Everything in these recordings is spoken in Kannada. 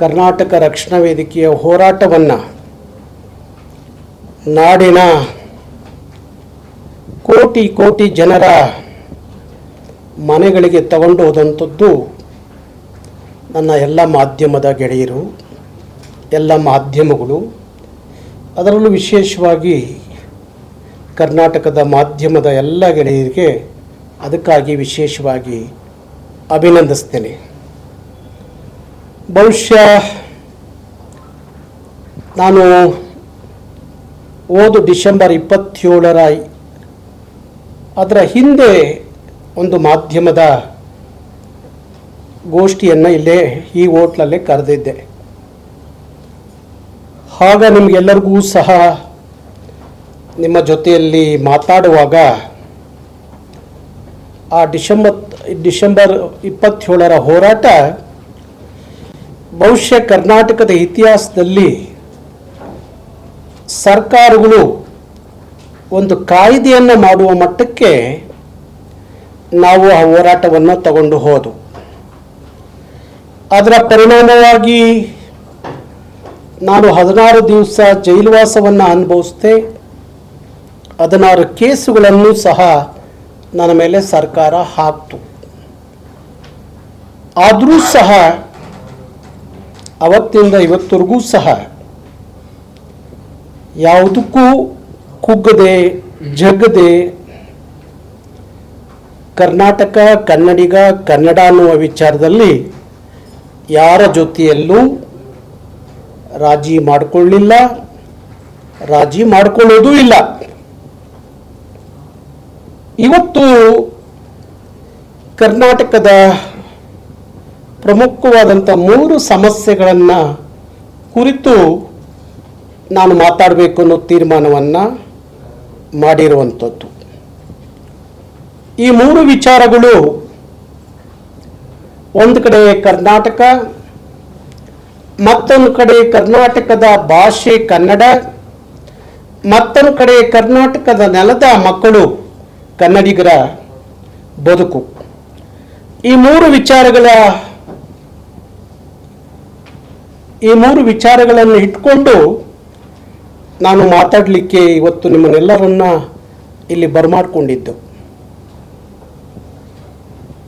ಕರ್ನಾಟಕ ರಕ್ಷಣಾ ವೇದಿಕೆಯ ಹೋರಾಟವನ್ನು ನಾಡಿನ ಕೋಟಿ ಕೋಟಿ ಜನರ ಮನೆಗಳಿಗೆ ತಗೊಂಡು ಹೋದಂಥದ್ದು ನನ್ನ ಎಲ್ಲ ಮಾಧ್ಯಮದ ಗೆಳೆಯರು, ಎಲ್ಲ ಮಾಧ್ಯಮಗಳು. ಅದರಲ್ಲೂ ವಿಶೇಷವಾಗಿ ಕರ್ನಾಟಕದ ಮಾಧ್ಯಮದ ಎಲ್ಲ ಗೆಳೆಯರಿಗೆ ಅದಕ್ಕಾಗಿ ವಿಶೇಷವಾಗಿ ಅಭಿನಂದಿಸ್ತೇನೆ. ಬಹುಶಃ ನಾನು ಓದು ಡಿಸೆಂಬರ್ ಇಪ್ಪತ್ತೇಳರ ಅದರ ಹಿಂದೆ ಒಂದು ಮಾಧ್ಯಮದ ಗೋಷ್ಠಿಯನ್ನು ಇಲ್ಲೇ ಈ ಹೋಟ್ಲಲ್ಲೇ ಕರೆದಿದ್ದೆ. ಆಗ ನಿಮಗೆಲ್ಲರಿಗೂ ಸಹ ನಿಮ್ಮ ಜೊತೆಯಲ್ಲಿ ಮಾತಾಡುವಾಗ ಆ ಡಿಸೆಂಬರ್ ಡಿಸೆಂಬರ್ ಇಪ್ಪತ್ತೇಳರ ಹೋರಾಟ ಬಹುಶಃ ಕರ್ನಾಟಕದ ಇತಿಹಾಸದಲ್ಲಿ ಸರ್ಕಾರಗಳು ಒಂದು ಕಾಯ್ದೆಯನ್ನು ಮಾಡುವ ಮಟ್ಟಕ್ಕೆ ನಾವು ಆ ಹೋರಾಟವನ್ನು ತಗೊಂಡು ಹೋದು. ಅದರ ಪರಿಣಾಮವಾಗಿ ನಾನು ಹದಿನಾರು ದಿವಸ ಜೈಲುವಾಸವನ್ನು ಅನುಭವಿಸಿದೆ. ಹದಿನಾರು ಕೇಸುಗಳನ್ನು ಸಹ ನನ್ನ ಮೇಲೆ ಸರ್ಕಾರ ಹಾಕ್ತು. ಆದರೂ ಸಹ ಅವತ್ತಿಂದ ಇವತ್ತರೆಗೂ ಸಹ ಯಾವುದಕ್ಕೂ ಕುಗ್ಗದೆ, ಜಗ್ಗದೆ ಕರ್ನಾಟಕ, ಕನ್ನಡಿಗ, ಕನ್ನಡ ಅನ್ನುವ ವಿಚಾರದಲ್ಲಿ ಯಾರ ಜೊತೆಯಲ್ಲೂ ರಾಜಿ ಮಾಡಿಕೊಳ್ಳಿಲ್ಲ, ರಾಜಿ ಮಾಡಿಕೊಳ್ಳೋದೂ ಇಲ್ಲ. ಇವತ್ತು ಕರ್ನಾಟಕದ ಪ್ರಮುಖವಾದಂಥ ಮೂರು ಸಮಸ್ಯೆಗಳನ್ನು ಕುರಿತು ನಾನು ಮಾತಾಡಬೇಕು ಅನ್ನೋ ತೀರ್ಮಾನವನ್ನು ಮಾಡಿರುವಂಥದ್ದು ಈ ಮೂರು ವಿಚಾರಗಳು ಒಂದು ಕಡೆ ಕರ್ನಾಟಕ, ಮತ್ತೊಂದು ಕಡೆ ಕರ್ನಾಟಕದ ಭಾಷೆ ಕನ್ನಡ, ಮತ್ತೊಂದು ಕಡೆ ಕರ್ನಾಟಕದ ನೆಲದ ಮಕ್ಕಳು ಕನ್ನಡಿಗರ ಬದುಕು. ಈ ಮೂರು ವಿಚಾರಗಳ ಈ ಮೂರು ವಿಚಾರಗಳನ್ನು ಇಟ್ಕೊಂಡು ನಾನು ಮಾತಾಡಲಿಕ್ಕೆ ಇವತ್ತು ನಿಮ್ಮನ್ನೆಲ್ಲರನ್ನ ಇಲ್ಲಿ ಬರಮಾಡಿಕೊಂಡಿದ್ದು.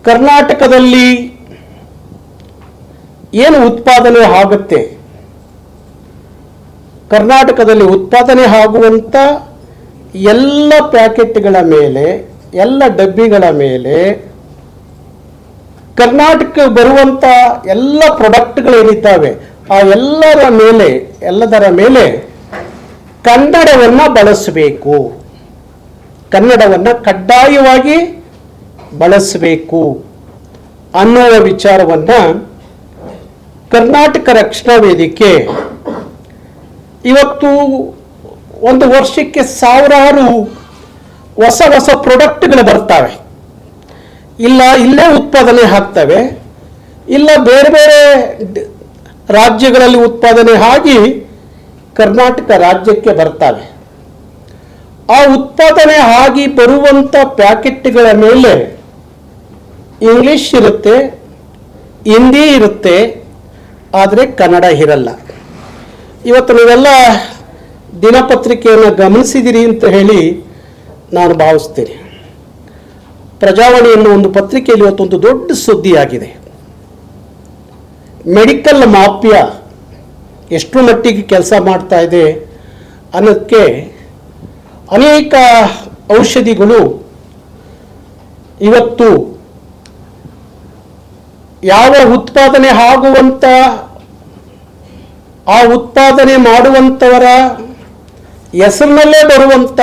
ಕರ್ನಾಟಕದಲ್ಲಿ ಏನು ಉತ್ಪಾದನೆ ಆಗುತ್ತೆ? ಕರ್ನಾಟಕದಲ್ಲಿ ಉತ್ಪಾದನೆ ಆಗುವಂಥ ಎಲ್ಲ ಪ್ಯಾಕೆಟ್ಗಳ ಮೇಲೆ, ಎಲ್ಲ ಡಬ್ಬಿಗಳ ಮೇಲೆ, ಕರ್ನಾಟಕ ಬರುವಂಥ ಎಲ್ಲ ಪ್ರಾಡಕ್ಟ್ಗಳೇನಿದ್ದಾವೆ ಆ ಎಲ್ಲರ ಮೇಲೆ, ಎಲ್ಲದರ ಮೇಲೆ ಕನ್ನಡವನ್ನು ಬಳಸಬೇಕು. ಕನ್ನಡವನ್ನು ಕಡ್ಡಾಯವಾಗಿ ಬಳಸಬೇಕು ಅನ್ನುವ ವಿಚಾರವನ್ನು ಕರ್ನಾಟಕ ರಕ್ಷಣಾ ವೇದಿಕೆ ಇವತ್ತು ಒಂದು ವರ್ಷಕ್ಕೆ ಸಾವಿರಾರು ಹೊಸ ಹೊಸ ಪ್ರಾಡಕ್ಟ್ಗಳು ಬರ್ತವೆ. ಇಲ್ಲ, ಇಲ್ಲೇ ಉತ್ಪಾದನೆ ಆಗ್ತವೆ. ಇಲ್ಲ ಬೇರೆ ಬೇರೆ ರಾಜ್ಯಗಳಲ್ಲಿ ಉತ್ಪಾದನೆ ಆಗಿ ಕರ್ನಾಟಕ ರಾಜ್ಯಕ್ಕೆ ಬರ್ತವೆ ಆ ಉತ್ಪಾದನೆ ಆಗಿ ಬರುವಂಥ ಪ್ಯಾಕೆಟ್ಗಳ ಮೇಲೆ ಇಂಗ್ಲಿಷ್ ಇರುತ್ತೆ, ಹಿಂದಿ ಇರುತ್ತೆ, ಆದರೆ ಕನ್ನಡ ಇರಲ್ಲ. ಇವತ್ತು ನೀವೆಲ್ಲ ದಿನಪತ್ರಿಕೆಯನ್ನು ಗಮನಿಸಿದಿರಿ ಅಂತ ಹೇಳಿ ನಾನು ಭಾವಿಸ್ತೀನಿ. ಪ್ರಜಾವಾಣಿ ಎನ್ನುವ ಒಂದು ಪತ್ರಿಕೆಯಲ್ಲಿ ಇವತ್ತೊಂದು ದೊಡ್ಡ ಸುದ್ದಿಯಾಗಿದೆ. ಮೆಡಿಕಲ್ ಮಾಫಿಯಾ ಎಷ್ಟು ಮಟ್ಟಿಗೆ ಕೆಲಸ ಮಾಡ್ತಾ ಇದೆ ಅನ್ನೋದಕ್ಕೆ ಅನೇಕ ಔಷಧಿಗಳು ಇವತ್ತು ಯಾವ ಉತ್ಪಾದನೆ ಆಗುವಂಥ ಆ ಉತ್ಪಾದನೆ ಮಾಡುವಂಥವರ ಹೆಸರಿನಲ್ಲೇ ಬರುವಂಥ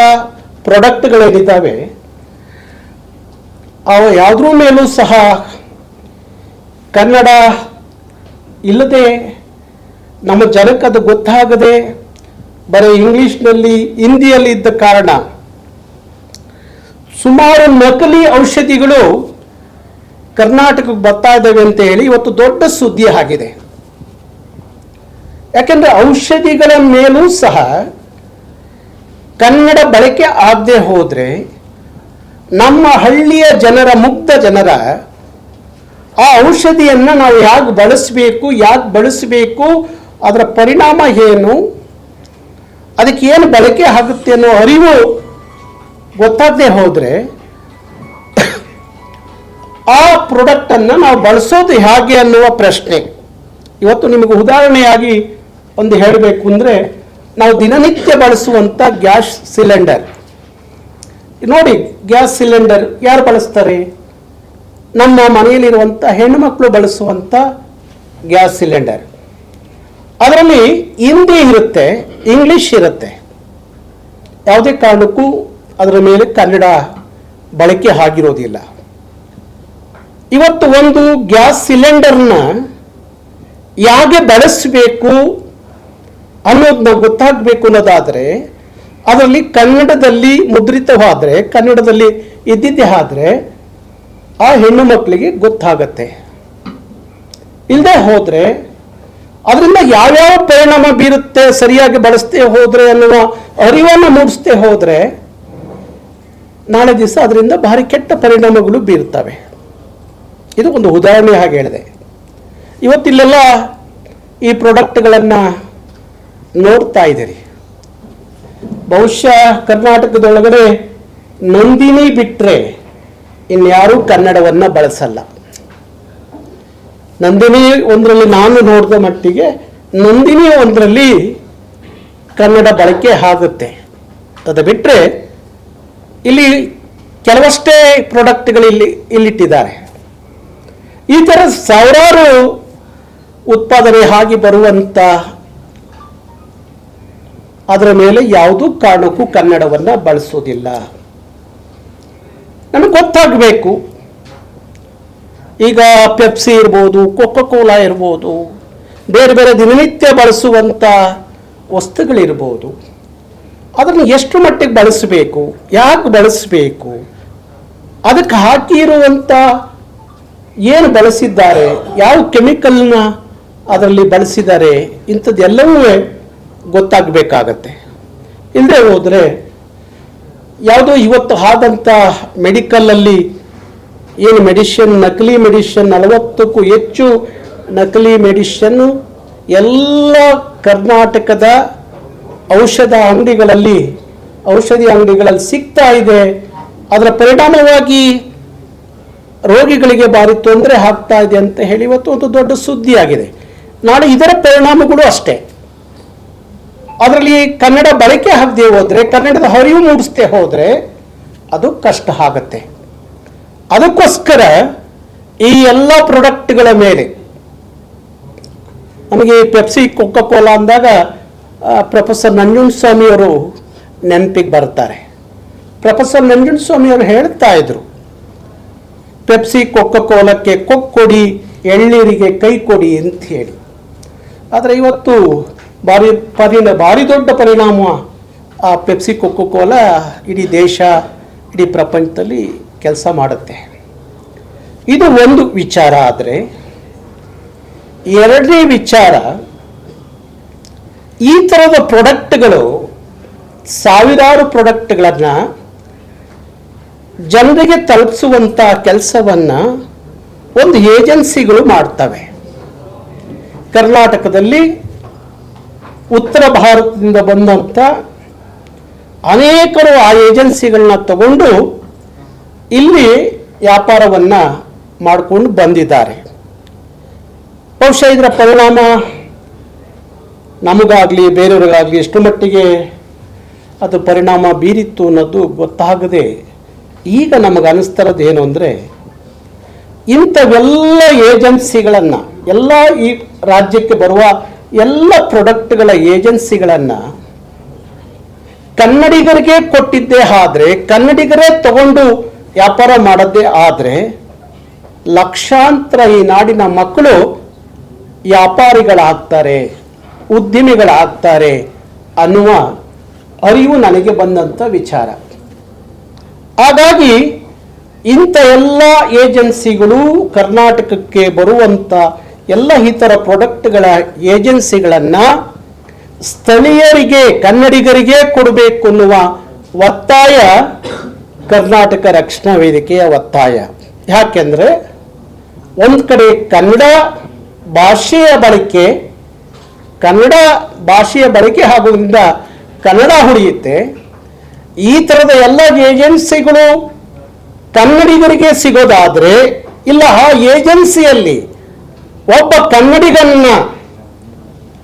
ಪ್ರಾಡಕ್ಟ್ಗಳೇನಿದ್ದಾವೆ ಅವು ಯಾವುದ್ರ ಮೇಲೂ ಸಹ ಕನ್ನಡ ಇಲ್ಲದೆ ನಮ್ಮ ಜನಕ್ಕೆ ಅದು ಗೊತ್ತಾಗದೆ ಬರೀ ಇಂಗ್ಲಿಷ್ನಲ್ಲಿ, ಹಿಂದಿಯಲ್ಲಿ ಇದ್ದ ಕಾರಣ ಸುಮಾರು ನಕಲಿ ಔಷಧಿಗಳು ಕರ್ನಾಟಕಕ್ಕೆ ಬರ್ತಾ ಇದ್ದಾವೆ ಅಂತ ಹೇಳಿ ಇವತ್ತು ದೊಡ್ಡ ಸುದ್ದಿ ಆಗಿದೆ. ಯಾಕೆಂದರೆ ಔಷಧಿಗಳ ಮೇಲೂ ಸಹ ಕನ್ನಡ ಬಳಕೆ ಆಗದೆ ಹೋದರೆ ನಮ್ಮ ಹಳ್ಳಿಯ ಜನರ ಮುಕ್ತ ಜನರ ಆ ಔಷಧಿಯನ್ನು ನಾವು ಹೇಗೆ ಬಳಸಬೇಕು, ಯಾಕೆ ಬಳಸಬೇಕು, ಅದರ ಪರಿಣಾಮ ಏನು, ಅದಕ್ಕೆ ಏನು ಬಳಕೆ ಆಗುತ್ತೆ ಅನ್ನೋ ಅರಿವು ಗೊತ್ತಾಗದೆ ಹೋದರೆ ಆ ಪ್ರಾಡಕ್ಟನ್ನು ನಾವು ಬಳಸೋದು ಹೇಗೆ ಅನ್ನುವ ಪ್ರಶ್ನೆ. ಇವತ್ತು ನಿಮಗೆ ಉದಾಹರಣೆಯಾಗಿ ಒಂದು ಹೇಳಬೇಕು ಅಂದರೆ, ನಾವು ದಿನನಿತ್ಯ ಬಳಸುವಂಥ ಗ್ಯಾಸ್ ಸಿಲಿಂಡರ್. ನೋಡಿ, ಗ್ಯಾಸ್ ಸಿಲಿಂಡರ್ ಯಾರು ಬಳಸ್ತಾರೆ? ನಮ್ಮ ಮನೆಯಲ್ಲಿರುವಂಥ ಹೆಣ್ಣುಮಕ್ಕಳು ಬಳಸುವಂಥ ಗ್ಯಾಸ್ ಸಿಲಿಂಡರ್. ಅದರಲ್ಲಿ ಹಿಂದಿ ಇರುತ್ತೆ, ಇಂಗ್ಲಿಷ್ ಇರುತ್ತೆ. ಯಾವುದೇ ಕಾರಣಕ್ಕೂ ಅದರ ಮೇಲೆ ಕನ್ನಡ ಬಳಕೆ ಆಗಿರೋದಿಲ್ಲ. ಇವತ್ತು ಒಂದು ಗ್ಯಾಸ್ ಸಿಲಿಂಡರ್ನ ಹೇಗೆ ಬಳಸಬೇಕು ಅನ್ನೋದನ್ನ ಗೊತ್ತಾಗಬೇಕು ಅನ್ನೋದಾದರೆ, ಅದರಲ್ಲಿ ಕನ್ನಡದಲ್ಲಿ ಮುದ್ರಿತವಾದರೆ, ಕನ್ನಡದಲ್ಲಿ ಇದ್ದಿದ್ದೇ ಆದರೆ ಆ ಹೆಣ್ಣು ಮಕ್ಕಳಿಗೆ ಗೊತ್ತಾಗತ್ತೆ. ಇಲ್ಲದೆ ಹೋದರೆ ಅದರಿಂದ ಯಾವ್ಯಾವ ಪರಿಣಾಮ ಬೀರುತ್ತೆ, ಸರಿಯಾಗಿ ಬಳಸ್ತೇ ಹೋದರೆ ಅನ್ನುವ ಅರಿವನ್ನು ಮೂಡಿಸ್ತೇ ಹೋದರೆ ನಾಳೆ ದಿವಸ ಅದರಿಂದ ಭಾರಿ ಕೆಟ್ಟ ಪರಿಣಾಮಗಳು ಬೀರುತ್ತವೆ. ಇದು ಒಂದು ಉದಾಹರಣೆ ಹಾಗೆ ಹೇಳಿದೆ. ಇವತ್ತಿಲ್ಲೆಲ್ಲ ಈ ಪ್ರಾಡಕ್ಟ್ಗಳನ್ನು ನೋಡ್ತಾ ಇದ್ದೀರಿ. ಬಹುಶಃ ಕರ್ನಾಟಕದೊಳಗಡೆ ನಂದಿನಿ ಬಿಟ್ಟರೆ ಇನ್ಯಾರೂ ಕನ್ನಡವನ್ನು ಬಳಸಲ್ಲ. ನಂದಿನಿ ಒಂದರಲ್ಲಿ ನಾನು ನೋಡಿದ ಮಟ್ಟಿಗೆ ನಂದಿನಿ ಒಂದರಲ್ಲಿ ಕನ್ನಡ ಬಳಕೆ ಆಗುತ್ತೆ. ಅದು ಬಿಟ್ಟರೆ ಇಲ್ಲಿ ಕೆಲವಷ್ಟೇ ಪ್ರಾಡಕ್ಟ್ಗಳು ಇಲ್ಲಿ ಇಲ್ಲಿಟ್ಟಿದ್ದಾರೆ. ಈ ಥರ ಸಾವಿರಾರು ಉತ್ಪಾದನೆ ಆಗಿ ಬರುವಂಥ ಅದರ ಮೇಲೆ ಯಾವುದೂ ಕಾರಣಕ್ಕೂ ಕನ್ನಡವನ್ನು ಬಳಸೋದಿಲ್ಲ. ನಮಗೆ ಗೊತ್ತಾಗಬೇಕು. ಈಗ ಪೆಪ್ಸಿ ಇರ್ಬೋದು ಕೊಕ್ಕೋ ಕೋಲಾ ಇರ್ಬೋದು, ಬೇರೆ ಬೇರೆ ದಿನನಿತ್ಯ ಬಳಸುವಂಥ ವಸ್ತುಗಳಿರ್ಬೋದು. ಅದನ್ನು ಎಷ್ಟು ಮಟ್ಟಿಗೆ ಬಳಸಬೇಕು, ಯಾಕೆ ಬಳಸಬೇಕು, ಅದಕ್ಕೆ ಹಾಕಿರುವಂಥ ಏನು ಬಳಸಿದ್ದಾರೆ, ಯಾವ ಕೆಮಿಕಲ್ನ ಅದರಲ್ಲಿ ಬಳಸಿದ್ದಾರೆ, ಇಂಥದ್ದೆಲ್ಲವೂ ಗೊತ್ತಾಗಬೇಕಾಗತ್ತೆ. ಇಲ್ಲದೆ ಹೋದರೆ ಯಾವುದೋ ಇವತ್ತು ಆದಂಥ ಮೆಡಿಕಲಲ್ಲಿ ಏನು ಮೆಡಿಷನ್ ನಕಲಿ ಮೆಡಿಷನ್ ನಲವತ್ತಕ್ಕೂ ಹೆಚ್ಚು ನಕಲಿ ಮೆಡಿಷನ್ನು ಎಲ್ಲ ಕರ್ನಾಟಕದ ಔಷಧ ಅಂಗಡಿಗಳಲ್ಲಿ, ಔಷಧಿ ಅಂಗಡಿಗಳಲ್ಲಿ ಸಿಗ್ತಾ ಇದೆ. ಅದರ ಪರಿಣಾಮವಾಗಿ ರೋಗಿಗಳಿಗೆ ಭಾರಿ ತೊಂದರೆ ಆಗ್ತಾ ಇದೆ ಅಂತ ಹೇಳಿ ಇವತ್ತು ಒಂದು ದೊಡ್ಡ ಸುದ್ದಿಯಾಗಿದೆ. ನಾಳೆ ಇದರ ಪರಿಣಾಮಗಳು ಅಷ್ಟೇ. ಅದರಲ್ಲಿ ಕನ್ನಡ ಬಳಕೆ ಆಗದೆ ಹೋದರೆ, ಕನ್ನಡದ ಹರಿವು ಮೂಡಿಸ್ದೆ ಹೋದರೆ ಅದು ಕಷ್ಟ ಆಗುತ್ತೆ. ಅದಕ್ಕೋಸ್ಕರ ಈ ಎಲ್ಲ ಪ್ರಾಡಕ್ಟ್ಗಳ ಮೇಲೆ ನಮಗೆ ಪೆಪ್ಸಿ ಕೊಕ್ಕೋ ಕೋಲಾ ಅಂದಾಗ ಪ್ರೊಫೆಸರ್ ನಂಜುಂಡಸ್ವಾಮಿಯವರು ನೆನಪಿಗೆ ಬರ್ತಾರೆ ಪ್ರೊಫೆಸರ್ ನಂಜುಂಡಸ್ವಾಮಿಯವರು ಹೇಳ್ತಾ ಇದ್ರು ಪೆಪ್ಸಿ ಕೊಕ್ಕೋ ಕೋಲಕ್ಕೆ ಕೊಕ್ಕೊಡಿ, ಎಳ್ನೀರಿಗೆ ಕೈ ಕೊಡಿ ಅಂತ ಹೇಳಿ. ಆದರೆ ಇವತ್ತು ಭಾರಿ ಪರಿಣ ಭಾರಿ ದೊಡ್ಡ ಪರಿಣಾಮ ಆ ಪೆಪ್ಸಿ ಕೊಕ್ಕೋ ಕೋಲಾ ಇಡೀ ದೇಶ, ಇಡೀ ಪ್ರಪಂಚದಲ್ಲಿ ಕೆಲಸ ಮಾಡುತ್ತೆ. ಇದು ಒಂದು ವಿಚಾರ ಆದರೆ, ಎರಡನೇ ವಿಚಾರ, ಈ ಥರದ ಪ್ರಾಡಕ್ಟ್ಗಳು ಸಾವಿರಾರು ಪ್ರಾಡಕ್ಟ್ಗಳನ್ನು ಜನರಿಗೆ ತಲುಪಿಸುವಂಥ ಕೆಲಸವನ್ನು ಒಂದು ಏಜೆನ್ಸಿಗಳು ಮಾಡ್ತವೆ. ಕರ್ನಾಟಕದಲ್ಲಿ ಉತ್ತರ ಭಾರತದಿಂದ ಬಂದಂಥ ಅನೇಕರು ಆ ಏಜೆನ್ಸಿಗಳನ್ನ ತಗೊಂಡು ಇಲ್ಲಿ ವ್ಯಾಪಾರವನ್ನು ಮಾಡಿಕೊಂಡು ಬಂದಿದ್ದಾರೆ. ಬಹುಶಃ ಇದರ ಪರಿಣಾಮ ನಮಗಾಗಲಿ, ಬೇರೆಯವ್ರಿಗಾಗಲಿ ಎಷ್ಟು ಮಟ್ಟಿಗೆ ಅದು ಪರಿಣಾಮ ಬೀರಿತ್ತು ಅನ್ನೋದು ಗೊತ್ತಾಗದೆ ಈಗ ನಮಗೆ ಅನಿಸ್ತಿರೋದು ಏನು ಅಂದರೆ ಇಂಥವೆಲ್ಲ ಏಜೆನ್ಸಿಗಳನ್ನು, ಎಲ್ಲ ಈ ರಾಜ್ಯಕ್ಕೆ ಬರುವ ಎಲ್ಲ ಪ್ರೊಡಕ್ಟ್ಗಳ ಏಜೆನ್ಸಿಗಳನ್ನು ಕನ್ನಡಿಗರಿಗೆ ಕೊಟ್ಟಿದ್ದೇ ಆದರೆ, ಕನ್ನಡಿಗರೇ ತಗೊಂಡು ವ್ಯಾಪಾರ ಮಾಡದ್ದೇ ಆದರೆ, ಲಕ್ಷಾಂತರ ಈ ನಾಡಿನ ಮಕ್ಕಳು ವ್ಯಾಪಾರಿಗಳಾಗ್ತಾರೆ, ಉದ್ಯಮಿಗಳಾಗ್ತಾರೆ ಅನ್ನುವ ಅರಿವು ನನಗೆ ಬಂದಂಥ ವಿಚಾರ. ಹಾಗಾಗಿ ಇಂಥ ಎಲ್ಲ ಏಜೆನ್ಸಿಗಳು ಕರ್ನಾಟಕಕ್ಕೆ ಬರುವಂಥ ಎಲ್ಲ ಇತರ ಪ್ರಾಡಕ್ಟ್ಗಳ ಏಜೆನ್ಸಿಗಳನ್ನು ಸ್ಥಳೀಯರಿಗೆ, ಕನ್ನಡಿಗರಿಗೆ ಕೊಡಬೇಕು ಅನ್ನುವ ಒತ್ತಾಯ ಕರ್ನಾಟಕ ರಕ್ಷಣಾ ವೇದಿಕೆಯ ಒತ್ತಾಯ. ಯಾಕೆಂದರೆ ಒಂದು ಕಡೆ ಕನ್ನಡ ಭಾಷೆಯ ಬಳಕೆ, ಕನ್ನಡ ಭಾಷೆಯ ಬಳಕೆ ಆಗುವುದರಿಂದ ಕನ್ನಡ ಹುಡಿಯುತ್ತೆ ಈ ಥರದ ಎಲ್ಲ ಏಜೆನ್ಸಿಗಳು ಕನ್ನಡಿಗರಿಗೆ ಸಿಗೋದಾದ್ರೆ, ಇಲ್ಲ ಆ ಏಜೆನ್ಸಿಯಲ್ಲಿ ಒಬ್ಬ ಕನ್ನಡಿಗನನ್ನ,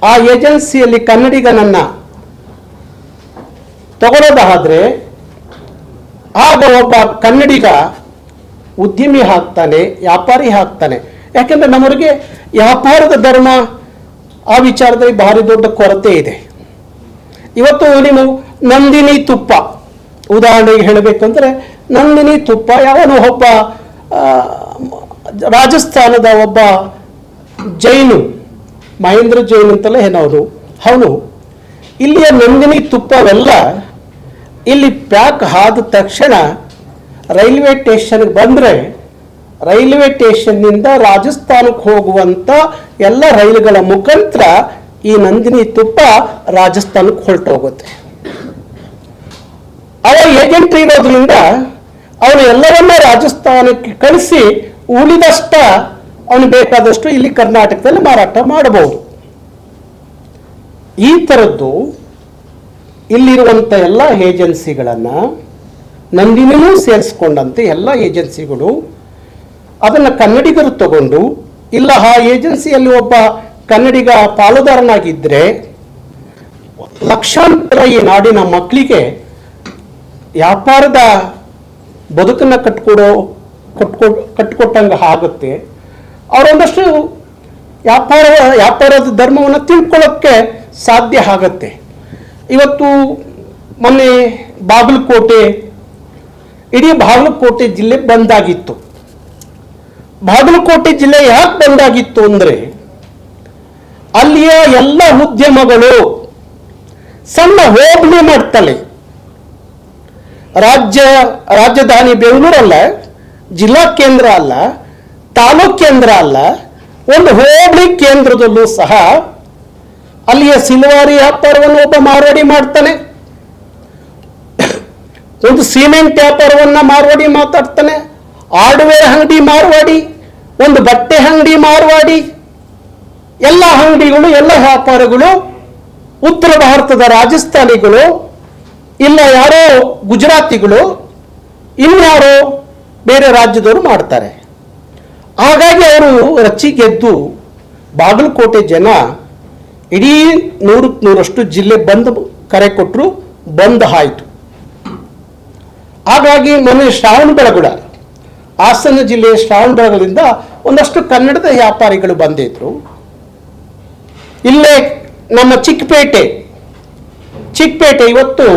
ಆ ಏಜೆನ್ಸಿಯಲ್ಲಿ ಕನ್ನಡಿಗನನ್ನ ತಗೊಳ್ಳೋದಾದ್ರೆ ಆಗ ಒಬ್ಬ ಕನ್ನಡಿಗ ಉದ್ಯಮಿ ಹಾಕ್ತಾನೆ ವ್ಯಾಪಾರಿ ಹಾಕ್ತಾನೆ ಯಾಕೆಂದ್ರೆ ನಮ್ಮವರಿಗೆ ವ್ಯಾಪಾರದ ಧರ್ಮ, ಆ ವಿಚಾರದಲ್ಲಿ ಭಾರಿ ದೊಡ್ಡ ಕೊರತೆ ಇದೆ. ಇವತ್ತು ನೀವು ನಂದಿನಿ ತುಪ್ಪ, ಉದಾಹರಣೆಗೆ ಹೇಳಬೇಕಂದ್ರೆ ನಂದಿನಿ ತುಪ್ಪ ಯಾವನು ಒಬ್ಬ ರಾಜಸ್ಥಾನದ ಒಬ್ಬ ಜೈನು, ಮಹೇಂದ್ರ ಜೈನ್ ಅಂತಲೇ ಏನೋದು? ಅವನು ಇಲ್ಲಿಯ ನಂದಿನಿ ತುಪ್ಪವೆಲ್ಲ ಇಲ್ಲಿ ಪ್ಯಾಕ್ ಆದ ತಕ್ಷಣ ರೈಲ್ವೆ ಸ್ಟೇಷನ್ಗೆ ಬಂದರೆ ರೈಲ್ವೆ ಸ್ಟೇಷನ್ನಿಂದ ರಾಜಸ್ಥಾನಕ್ಕೆ ಹೋಗುವಂಥ ಎಲ್ಲ ರೈಲುಗಳ ಮುಖಾಂತರ ಈ ನಂದಿನಿ ತುಪ್ಪ ರಾಜಸ್ಥಾನಕ್ಕೆ ಹೊರಟೋಗುತ್ತೆ. ಅವ ಏಜೆಂಟ್ ಇರೋದ್ರಿಂದ ಅವನು ಎಲ್ಲರನ್ನ ರಾಜಸ್ಥಾನಕ್ಕೆ ಕಳಿಸಿ ಉಳಿದಷ್ಟ ಅವನು ಬೇಕಾದಷ್ಟು ಇಲ್ಲಿ ಕರ್ನಾಟಕದಲ್ಲಿ ಮಾರಾಟ ಮಾಡಬಹುದು. ಈ ಥರದ್ದು ಇಲ್ಲಿರುವಂಥ ಎಲ್ಲ ಏಜೆನ್ಸಿಗಳನ್ನು ನಂದಿನೂ ಸೇರಿಸ್ಕೊಂಡಂತೆ ಎಲ್ಲ ಏಜೆನ್ಸಿಗಳು ಅದನ್ನು ಕನ್ನಡಿಗರು ತಗೊಂಡು, ಇಲ್ಲ ಆ ಏಜೆನ್ಸಿಯಲ್ಲಿ ಒಬ್ಬ ಕನ್ನಡಿಗ ಪಾಲುದಾರನಾಗಿದ್ದರೆ ಲಕ್ಷಾಂತರ ಈ ನಾಡಿನ ಮಕ್ಕಳಿಗೆ ವ್ಯಾಪಾರದ ಬದುಕನ್ನು ಕಟ್ಕೊಡೋ, ಕಟ್ಕೊ, ಕಟ್ಕೊಟ್ಟಂಗೆ ಆಗುತ್ತೆ. ಅವರೊಂದಷ್ಟು ವ್ಯಾಪಾರ ವ್ಯಾಪಾರದ ಧರ್ಮವನ್ನು ತಿಳ್ಕೊಳ್ಳೋಕ್ಕೆ ಸಾಧ್ಯ ಆಗತ್ತೆ. ಇವತ್ತು ಮೊನ್ನೆ ಬಾಗಲಕೋಟೆ, ಇಡೀ ಬಾಗಲಕೋಟೆ ಜಿಲ್ಲೆ ಬಂದಾಗಿತ್ತು. ಬಾಗಲಕೋಟೆ ಜಿಲ್ಲೆ ಯಾಕೆ ಬಂದಾಗಿತ್ತು ಅಂದರೆ, ಅಲ್ಲಿಯ ಎಲ್ಲ ಉದ್ಯಮಗಳು ಸಣ್ಣ ಹೋಬಳಿ ಮಾಡ್ತಲೆ. ರಾಜ್ಯ ರಾಜಧಾನಿ ಬೆಂಗಳೂರಲ್ಲ, ಜಿಲ್ಲಾ ಕೇಂದ್ರ ಅಲ್ಲ ತಾಲೂಕ್ ಕೇಂದ್ರ ಅಲ್ಲ, ಒಂದು ಹೋಬಳಿ ಕೇಂದ್ರದಲ್ಲೂ ಸಹ ಅಲ್ಲಿಯ ಸಿಲ್ವಾರಿ ವ್ಯಾಪಾರವನ್ನು ಒಬ್ಬ ಮಾರ್ವಾಡಿ ಮಾಡ್ತಾನೆ. ಒಂದು ಸಿಮೆಂಟ್ ವ್ಯಾಪಾರವನ್ನ ಮಾರ್ವಾಡಿ ಮಾತಾಡ್ತಾನೆ. ಹಾರ್ಡ್ವೇರ್ ಅಂಗಡಿ ಮಾರ್ವಾಡಿ, ಒಂದು ಬಟ್ಟೆ ಅಂಗಡಿ ಮಾರ್ವಾಡಿ. ಎಲ್ಲ ಅಂಗಡಿಗಳು, ಎಲ್ಲ ವ್ಯಾಪಾರಗಳು, ಉತ್ತರ ಭಾರತದ ರಾಜಸ್ಥಾನಿಗಳು, ಇಲ್ಲ ಯಾರೋ ಗುಜರಾತಿಗಳು, ಇನ್ಯಾರೋ ಬೇರೆ ರಾಜ್ಯದವರು ಮಾಡ್ತಾರೆ. ಹಾಗಾಗಿ ಅವರು ರಚ್ಚಿ ಗೆದ್ದು ಬಾಗಲಕೋಟೆ ಜನ ಇಡೀ ನೂರಕ್ಕೆ ನೂರಷ್ಟು ಜಿಲ್ಲೆ ಬಂದು ಕರೆ ಕೊಟ್ಟರು ಬಂದ್ ಆಯಿತು. ಹಾಗಾಗಿ ಮೊನ್ನೆ ಶ್ರಾವಣ ಬೆಳಗುಡ, ಹಾಸನ ಜಿಲ್ಲೆಯ ಶ್ರಾವಣ ಒಂದಷ್ಟು ಕನ್ನಡದ ವ್ಯಾಪಾರಿಗಳು ಬಂದಿದ್ರು. ಇಲ್ಲೇ ನಮ್ಮ ಚಿಕ್ಕಪೇಟೆ ಚಿಕ್ಕಪೇಟೆ ಇವತ್ತು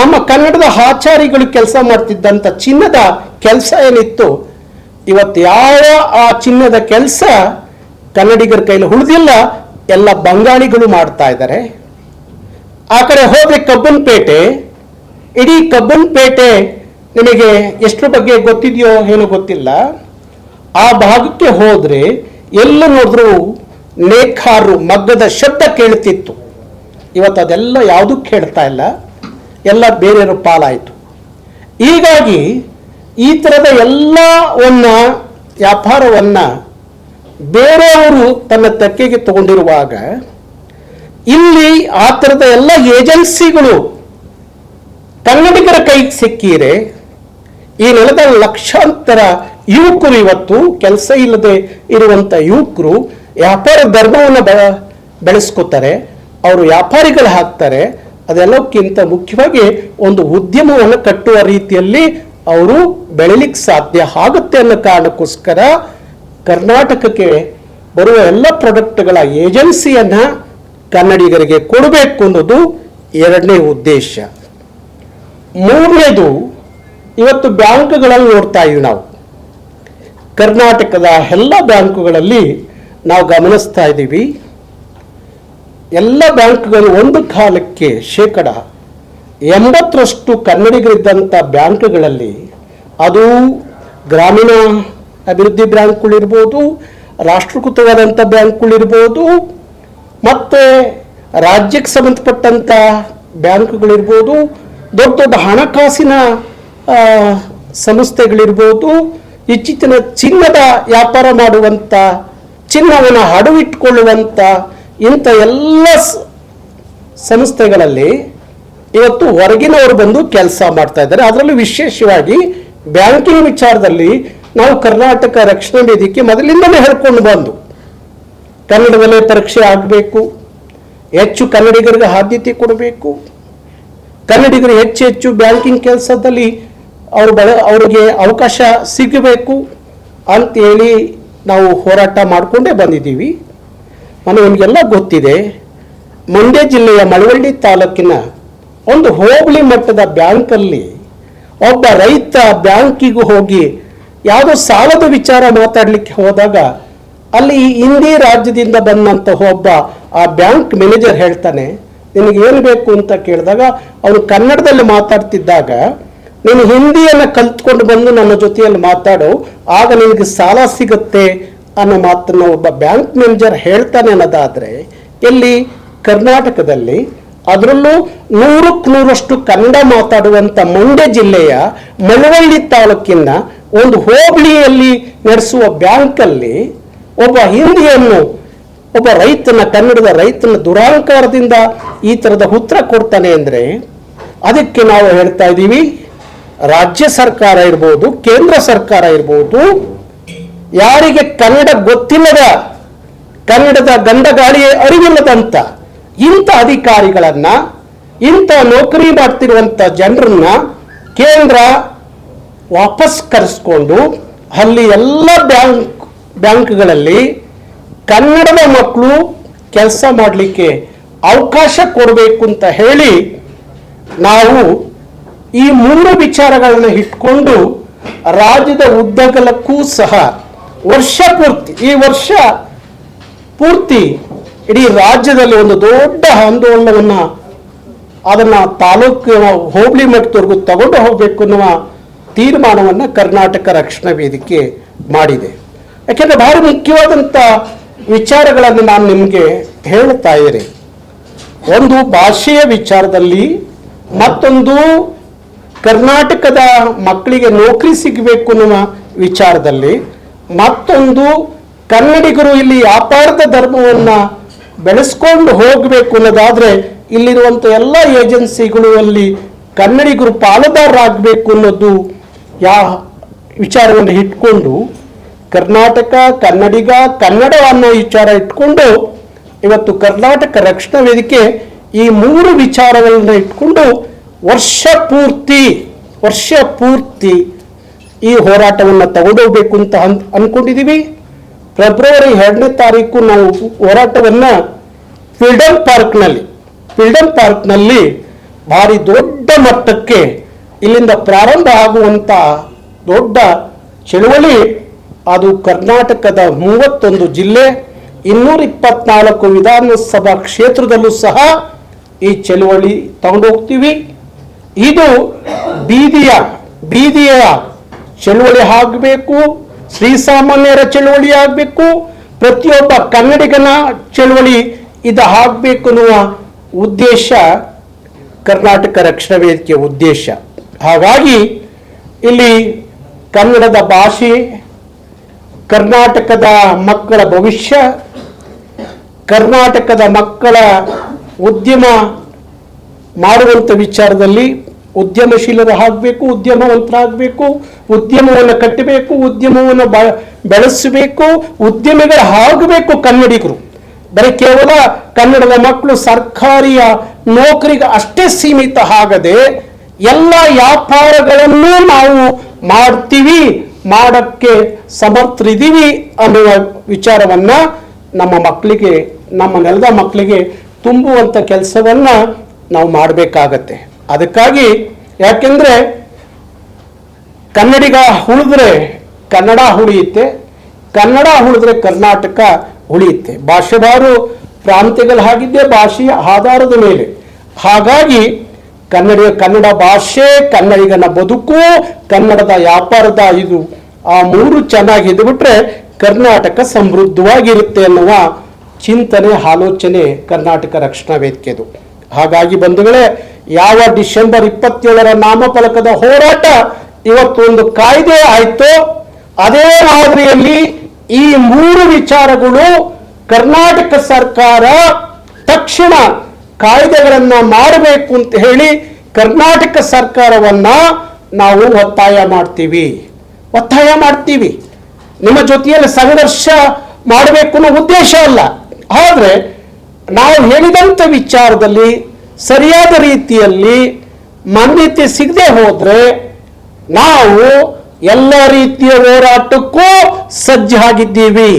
ನಮ್ಮ ಕನ್ನಡದ ಆಚಾರಿಗಳು ಕೆಲಸ ಮಾಡ್ತಿದ್ದಂಥ ಚಿನ್ನದ ಕೆಲಸ ಏನಿತ್ತು ಇವತ್ತು ಯಾವ ಆ ಚಿನ್ನದ ಕೆಲಸ ಕನ್ನಡಿಗರ ಕೈಲಿ ಉಳಿದಿಲ್ಲ, ಎಲ್ಲ ಬಂಗಾಳಿಗಳು ಮಾಡ್ತಾ ಇದ್ದಾರೆ. ಆ ಕಡೆ ಹೋದ್ರೆ ಕಬ್ಬನ್ಪೇಟೆ ಇಡೀ ಕಬ್ಬನ್ಪೇಟೆ ನಿಮಗೆ ಎಷ್ಟರ ಬಗ್ಗೆ ಗೊತ್ತಿದೆಯೋ ಏನೋ ಗೊತ್ತಿಲ್ಲ. ಆ ಭಾಗಕ್ಕೆ ಹೋದ್ರೆ ಎಲ್ಲ ನೋಡಿದ್ರು ನೇಕಾರು ಮಗ್ಗದ ಶಬ್ದ ಕೇಳ್ತಿತ್ತು. ಇವತ್ತು ಅದೆಲ್ಲ ಯಾವುದೂ ಕೇಳ್ತಾ ಇಲ್ಲ. ಎಲ್ಲ ಬೇರೆಯವರು ಪಾಲಾಯಿತು. ಹೀಗಾಗಿ ಈ ಥರದ ಎಲ್ಲವನ್ನು ವ್ಯಾಪಾರವನ್ನ ಬೇರೆಯವರು ತನ್ನ ತೆಕ್ಕೆಗೆ ತಗೊಂಡಿರುವಾಗ, ಇಲ್ಲಿ ಆ ಥರದ ಎಲ್ಲ ಏಜೆನ್ಸಿಗಳು ಕನ್ನಡಿಗರ ಕೈಗೆ ಸಿಕ್ಕಿರೆ, ಈ ನೆಲದ ಲಕ್ಷಾಂತರ ಯುವಕರು ಇವತ್ತು, ಕೆಲಸ ಇಲ್ಲದೆ ಇರುವಂತ ಯುವಕರು ವ್ಯಾಪಾರ ಧರ್ಮವನ್ನು ಬೆ, ಬೆಳೆಸ್ಕೋತಾರೆ, ಅವರು ವ್ಯಾಪಾರಿಗಳು ಹಾಕ್ತಾರೆ, ಅದೆಲ್ಲಕ್ಕಿಂತ ಮುಖ್ಯವಾಗಿ ಒಂದು ಉದ್ಯಮವನ್ನು ಕಟ್ಟುವ ರೀತಿಯಲ್ಲಿ ಅವರು ಬೆಳಿಲಿಕ್ಕೆ ಸಾಧ್ಯ ಆಗುತ್ತೆ ಅನ್ನೋ ಕಾರಣಕ್ಕೋಸ್ಕರ ಕರ್ನಾಟಕಕ್ಕೆ ಬರುವ ಎಲ್ಲ ಪ್ರಾಡಕ್ಟ್ಗಳ ಏಜೆನ್ಸಿಯನ್ನ ಕನ್ನಡಿಗರಿಗೆ ಕೊಡಬೇಕು ಅನ್ನೋದು ಎರಡನೇ ಉದ್ದೇಶ. ಮೂರನೇದು, ಇವತ್ತು ಬ್ಯಾಂಕ್ಗಳಲ್ಲಿ ನೋಡ್ತಾ ಇದ್ದೀವಿ ನಾವು. ಕರ್ನಾಟಕದ ಎಲ್ಲ ಬ್ಯಾಂಕುಗಳಲ್ಲಿ ನಾವು ಗಮನಿಸ್ತಾ ಇದ್ದೀವಿ ಎಲ್ಲ ಬ್ಯಾಂಕ್ಗಳು ಒಂದು ಕಾಲಕ್ಕೆ ಶೇಕಡ ಎಂಬತ್ತರಷ್ಟು ಕನ್ನಡಿಗರಿದ್ದಂಥ ಬ್ಯಾಂಕ್ಗಳಲ್ಲಿ ಅದು ಗ್ರಾಮೀಣ ಅಭಿವೃದ್ಧಿ ಬ್ಯಾಂಕ್ಗಳಿರ್ಬೋದು ರಾಷ್ಟ್ರೀಕೃತವಾದಂಥ ಬ್ಯಾಂಕ್ಗಳಿರ್ಬೋದು, ಮತ್ತು ರಾಜ್ಯಕ್ಕೆ ಸಂಬಂಧಪಟ್ಟಂಥ ಬ್ಯಾಂಕ್ಗಳಿರ್ಬೋದು, ದೊಡ್ಡ ದೊಡ್ಡ ಹಣಕಾಸಿನ ಸಂಸ್ಥೆಗಳಿರ್ಬೋದು, ಇತ್ತೀಚಿನ ಚಿನ್ನದ ವ್ಯಾಪಾರ ಮಾಡುವಂಥ ಚಿನ್ನವನ್ನು ಹಡವಿಟ್ಕೊಳ್ಳುವಂಥ ಇಂಥ ಎಲ್ಲ ಸಂಸ್ಥೆಗಳಲ್ಲಿ ಇವತ್ತು ಹೊರಗಿನವರು ಬಂದು ಕೆಲಸ ಮಾಡ್ತಾ ಇದ್ದಾರೆ. ಅದರಲ್ಲೂ ವಿಶೇಷವಾಗಿ ಬ್ಯಾಂಕಿಂಗ್ ವಿಚಾರದಲ್ಲಿ ನಾವು ಕರ್ನಾಟಕ ರಕ್ಷಣಾ ವೇದಿಕೆ ಮೊದಲಿಂದಲೇ ಹೇಳ್ಕೊಂಡು ಬಂದು ಕನ್ನಡದಲ್ಲೇ ಪರೀಕ್ಷೆ ಆಗಬೇಕು, ಹೆಚ್ಚು ಕನ್ನಡಿಗರಿಗೆ ಆದ್ಯತೆ ಕೊಡಬೇಕು. ಕನ್ನಡಿಗರು ಹೆಚ್ಚು ಹೆಚ್ಚು ಬ್ಯಾಂಕಿಂಗ್ ಕೆಲಸದಲ್ಲಿ ಅವರು ಬಳ, ಅವರಿಗೆ ಅವಕಾಶ ಸಿಗಬೇಕು ಅಂತೇಳಿ ನಾವು ಹೋರಾಟ ಮಾಡಿಕೊಂಡೇ ಬಂದಿದ್ದೀವಿ. ಮನೆ ನಿಮಗೆಲ್ಲ ಗೊತ್ತಿದೆ, ಮಂಡ್ಯ ಜಿಲ್ಲೆಯ ಮಳವಳ್ಳಿ ತಾಲೂಕಿನ ಒಂದು ಹೋಬಳಿ ಮಟ್ಟದ ಬ್ಯಾಂಕಲ್ಲಿ ಒಬ್ಬ ರೈತ ಬ್ಯಾಂಕಿಗೂ ಹೋಗಿ ಯಾವುದೋ ಸಾಲದ ವಿಚಾರ ಮಾತಾಡಲಿಕ್ಕೆ ಹೋದಾಗ ಅಲ್ಲಿ ಹಿಂದಿ ರಾಜ್ಯದಿಂದ ಬಂದಂತಹ ಒಬ್ಬ ಆ ಬ್ಯಾಂಕ್ ಮ್ಯಾನೇಜರ್ ಹೇಳ್ತಾನೆ, ನಿನಗೆ ಏನು ಬೇಕು ಅಂತ ಕೇಳಿದಾಗ ಅವನು ಕನ್ನಡದಲ್ಲಿ ಮಾತಾಡ್ತಿದ್ದಾಗ, ನೀನು ಹಿಂದಿಯನ್ನು ಕಲ್ತ್ಕೊಂಡು ಬಂದು ನನ್ನ ಜೊತೆಯಲ್ಲಿ ಮಾತಾಡು, ಆಗ ನಿನಗೆ ಸಾಲ ಸಿಗುತ್ತೆ ಅನ್ನೋ ಮಾತನ್ನು ಒಬ್ಬ ಬ್ಯಾಂಕ್ ಮ್ಯಾನೇಜರ್ ಹೇಳ್ತಾನೆ ಅನ್ನೋದಾದರೆ ಎಲ್ಲಿ ಕರ್ನಾಟಕದಲ್ಲಿ ಅದರಲ್ಲೂ ನೂರಕ್ಕೆ ನೂರಷ್ಟು ಕನ್ನಡ ಮಾತಾಡುವಂಥ ಮಂಡ್ಯ ಜಿಲ್ಲೆಯ ಮಳವಳ್ಳಿ ತಾಲೂಕಿನ ಒಂದು ಹೋಬಳಿಯಲ್ಲಿ ನಡೆಸುವ ಬ್ಯಾಂಕಲ್ಲಿ ಒಬ್ಬ ಹಿಂದಿಯನ್ನು, ಒಬ್ಬ ರೈತನ, ಕನ್ನಡದ ರೈತನ ದುರಾಂಕಾರದಿಂದ ಈ ಥರದ ಉತ್ತರ ಕೊಡ್ತಾನೆ ಅಂದರೆ ಅದಕ್ಕೆ ನಾವು ಹೇಳ್ತಾ ಇದ್ದೀವಿ, ರಾಜ್ಯ ಸರ್ಕಾರ ಇರ್ಬೋದು, ಕೇಂದ್ರ ಸರ್ಕಾರ ಇರ್ಬೋದು, ಯಾರಿಗೆ ಕನ್ನಡ ಗೊತ್ತಿಲ್ಲದ, ಕನ್ನಡದ ಗಂಡಗಾಳಿಯೇ ಅರಿವಿಲ್ಲದಂತ ಇಂಥ ಅಧಿಕಾರಿಗಳನ್ನ, ಇಂಥ ನೌಕರಿ ಮಾಡ್ತಿರುವಂಥ ಜನರನ್ನ ಕೇಂದ್ರ ವಾಪಸ್ ಕರೆಸ್ಕೊಂಡು ಅಲ್ಲಿ ಎಲ್ಲ ಬ್ಯಾಂಕ್, ಬ್ಯಾಂಕ್ಗಳಲ್ಲಿ ಕನ್ನಡದ ಮಕ್ಕಳು ಕೆಲಸ ಮಾಡಲಿಕ್ಕೆ ಅವಕಾಶ ಕೊಡಬೇಕು ಅಂತ ಹೇಳಿ ನಾವು ಈ ಮೂರು ವಿಚಾರಗಳನ್ನು ಇಟ್ಕೊಂಡು ರಾಜ್ಯದ ಉದ್ದಗಲಕ್ಕೂ ಸಹ ವರ್ಷ ಪೂರ್ತಿ, ಈ ವರ್ಷ ಪೂರ್ತಿ ಇಡೀ ರಾಜ್ಯದಲ್ಲಿ ಒಂದು ದೊಡ್ಡ ಆಂದೋಲನವನ್ನು ಅದನ್ನು ತಾಲೂಕಿನ ಹೋಬಳಿ ಮಟ್ಟದವರೆಗೂ ತಗೊಂಡು ಹೋಗಬೇಕು ಅನ್ನುವ ತೀರ್ಮಾನವನ್ನು ಕರ್ನಾಟಕ ರಕ್ಷಣಾ ವೇದಿಕೆ ಮಾಡಿದೆ. ಯಾಕೆಂದರೆ ಭಾರಿ ಮುಖ್ಯವಾದಂಥ ವಿಚಾರಗಳನ್ನು ನಾನು ನಿಮಗೆ ಹೇಳ್ತಾ ಇದ್ದೀನಿ ಒಂದು ಭಾಷೆಯ ವಿಚಾರದಲ್ಲಿ ಮತ್ತೊಂದು ಕರ್ನಾಟಕದ ಮಕ್ಕಳಿಗೆ ನೌಕರಿ ಸಿಗಬೇಕು ಅನ್ನುವ ವಿಚಾರದಲ್ಲಿ ಮತ್ತೊಂದು ಕನ್ನಡಿಗರು ಇಲ್ಲಿ ವ್ಯಾಪಾರದ ಧರ್ಮವನ್ನು ಬೆಳೆಸ್ಕೊಂಡು ಹೋಗಬೇಕು ಅನ್ನೋದಾದ್ರೆ ಇಲ್ಲಿರುವಂಥ ಎಲ್ಲ ಏಜೆನ್ಸಿಗಳು ಅಲ್ಲಿ ಕನ್ನಡಿಗರು ಪಾಲುದಾರರಾಗಬೇಕು ಅನ್ನೋದು ಯಾ ವಿಚಾರವನ್ನು ಇಟ್ಕೊಂಡು ಕರ್ನಾಟಕ, ಕನ್ನಡಿಗ, ಕನ್ನಡ ಅನ್ನೋ ವಿಚಾರ ಇಟ್ಕೊಂಡು ಇವತ್ತು ಕರ್ನಾಟಕ ರಕ್ಷಣಾ ವೇದಿಕೆ ಈ ಮೂರು ವಿಚಾರಗಳನ್ನ ಇಟ್ಕೊಂಡು ವರ್ಷ ಪೂರ್ತಿ ವರ್ಷ ಪೂರ್ತಿ ಈ ಹೋರಾಟವನ್ನು ತಗೊಂಡೋಗ್ಬೇಕು ಅಂತ ಅನ್ ಅನ್ಕೊಂಡಿದ್ದೀವಿ ಫೆಬ್ರವರಿ ಎರಡನೇ ತಾರೀಕು ನಾವು ಹೋರಾಟವನ್ನು ಫ್ರೀಡಮ್ ಪಾರ್ಕ್ನಲ್ಲಿ ಫ್ರೀಡಮ್ ಪಾರ್ಕ್ನಲ್ಲಿ ಭಾರಿ ದೊಡ್ಡ ಮಟ್ಟಕ್ಕೆ ಇಲ್ಲಿಂದ ಪ್ರಾರಂಭ ಆಗುವಂಥ ದೊಡ್ಡ ಚಳುವಳಿ ಅದು ಕರ್ನಾಟಕದ ಮೂವತ್ತೊಂದು ಜಿಲ್ಲೆ, ಇನ್ನೂರ ಇಪ್ಪತ್ನಾಲ್ಕು ವಿಧಾನಸಭಾ ಕ್ಷೇತ್ರದಲ್ಲೂ ಸಹ ಈ ಚಳುವಳಿ ತಗೊಂಡೋಗ್ತೀವಿ. ಇದು ಬೀದಿಯ ಬೀದಿಯ ಚಳುವಳಿ ಆಗಬೇಕು. ಶ್ರೀಸಾಮಾನ್ಯರ ಚಳುವಳಿ ಆಗಬೇಕು, ಪ್ರತಿಯೊಬ್ಬ ಕನ್ನಡಿಗನ ಚಳುವಳಿ ಇದು ಆಗಬೇಕು ಅನ್ನುವ ಉದ್ದೇಶ ಕರ್ನಾಟಕ ರಕ್ಷಣಾ ವೇದಿಕೆಯ ಉದ್ದೇಶ. ಹಾಗಾಗಿ ಇಲ್ಲಿ ಕನ್ನಡದ ಭಾಷೆ, ಕರ್ನಾಟಕದ ಮಕ್ಕಳ ಭವಿಷ್ಯ, ಕರ್ನಾಟಕದ ಮಕ್ಕಳ ಉದ್ಯಮ ಮಾಡುವಂಥ ವಿಚಾರದಲ್ಲಿ ಉದ್ಯಮಶೀಲರು ಆಗಬೇಕು, ಉದ್ಯಮವಂತರಾಗಬೇಕು, ಉದ್ಯಮವನ್ನು ಕಟ್ಟಬೇಕು, ಉದ್ಯಮವನ್ನು ಬ, ಬೆಳೆಸಬೇಕು, ಉದ್ಯಮಿಗಳು ಆಗಬೇಕು ಕನ್ನಡಿಗರು. ಬರೀ ಕೇವಲ ಕನ್ನಡದ ಮಕ್ಕಳು ಸರ್ಕಾರಿಯ ನೌಕರಿಗೆ ಅಷ್ಟೇ ಸೀಮಿತ ಆಗದೆ ಎಲ್ಲ ವ್ಯಾಪಾರಗಳನ್ನು ನಾವು ಮಾಡ್ತೀವಿ, ಮಾಡಕ್ಕೆ ಸಮರ್ಥರಿದ್ದೀವಿ ಅನ್ನುವ ವಿಚಾರವನ್ನ ನಮ್ಮ ಮಕ್ಕಳಿಗೆ, ನಮ್ಮ ನೆಲದ ಮಕ್ಕಳಿಗೆ ತುಂಬುವಂಥ ಕೆಲಸವನ್ನ ನಾವು ಮಾಡಬೇಕಾಗತ್ತೆ. ಅದಕ್ಕಾಗಿ ಯಾಕೆಂದ್ರೆ ಕನ್ನಡಿಗ ಉಳಿದ್ರೆ ಕನ್ನಡ ಉಳಿಯುತ್ತೆ ಕನ್ನಡ ಉಳಿದ್ರೆ ಕರ್ನಾಟಕ ಉಳಿಯುತ್ತೆ. ಭಾಷೆದಾರು ಪ್ರಾಂತ್ಯಗಳು ಹಾಗಿದ್ದೆ ಭಾಷೆಯ ಆಧಾರದ ಮೇಲೆ. ಹಾಗಾಗಿ ಕನ್ನಡ ಕನ್ನಡ ಭಾಷೆ, ಕನ್ನಡಿಗನ ಬದುಕು, ಕನ್ನಡದ ವ್ಯಾಪಾರದ ಇದು ಆ ಮೂರು ಚೆನ್ನಾಗಿ ಬಿಟ್ರೆ ಕರ್ನಾಟಕ ಸಮೃದ್ಧವಾಗಿರುತ್ತೆ ಅನ್ನುವ ಚಿಂತನೆ, ಆಲೋಚನೆ ಕರ್ನಾಟಕ ರಕ್ಷಣಾ ವೇದಿಕೆದು. ಹಾಗಾಗಿ ಬಂಧುಗಳೇ ಯಾವ ಡಿಸೆಂಬರ್ ಇಪ್ಪತ್ತೇಳರ ನಾಮಫಲಕದ ಹೋರಾಟ ಇವತ್ತು ಒಂದು ಕಾಯ್ದೆ ಆಯ್ತೋ, ಅದೇ ಮಾದರಿಯಲ್ಲಿ ಈ ಮೂರು ವಿಚಾರಗಳು ಕರ್ನಾಟಕ ಸರ್ಕಾರ ತಕ್ಷಣ ಕಾಯ್ದೆಗಳನ್ನ ಮಾಡಬೇಕು ಅಂತ ಹೇಳಿ ಕರ್ನಾಟಕ ಸರ್ಕಾರವನ್ನ ನಾವು ಒತ್ತಾಯ ಮಾಡ್ತೀವಿ. ಒತ್ತಾಯ ಮಾಡ್ತೀವಿ. ನಿಮ್ಮ ಜೊತೆಯಲ್ಲಿ ಸಂಘರ್ಷ ಮಾಡಬೇಕು ಅನ್ನೋ ಉದ್ದೇಶ ಅಲ್ಲ. ಆದರೆ ನಾವು ಹೇಳಿದಂಥ ವಿಚಾರದಲ್ಲಿ ಸರಿಯಾದ ರೀತಿಯಲ್ಲಿ ಮಾನ್ಯತೆ ಸಿಗದೆ ಹೋದರೆ ನಾವು ಎಲ್ಲ ರೀತಿಯ ಹೋರಾಟಕ್ಕೂ ಸಜ್ಜಾಗಿದ್ದೀವಿ.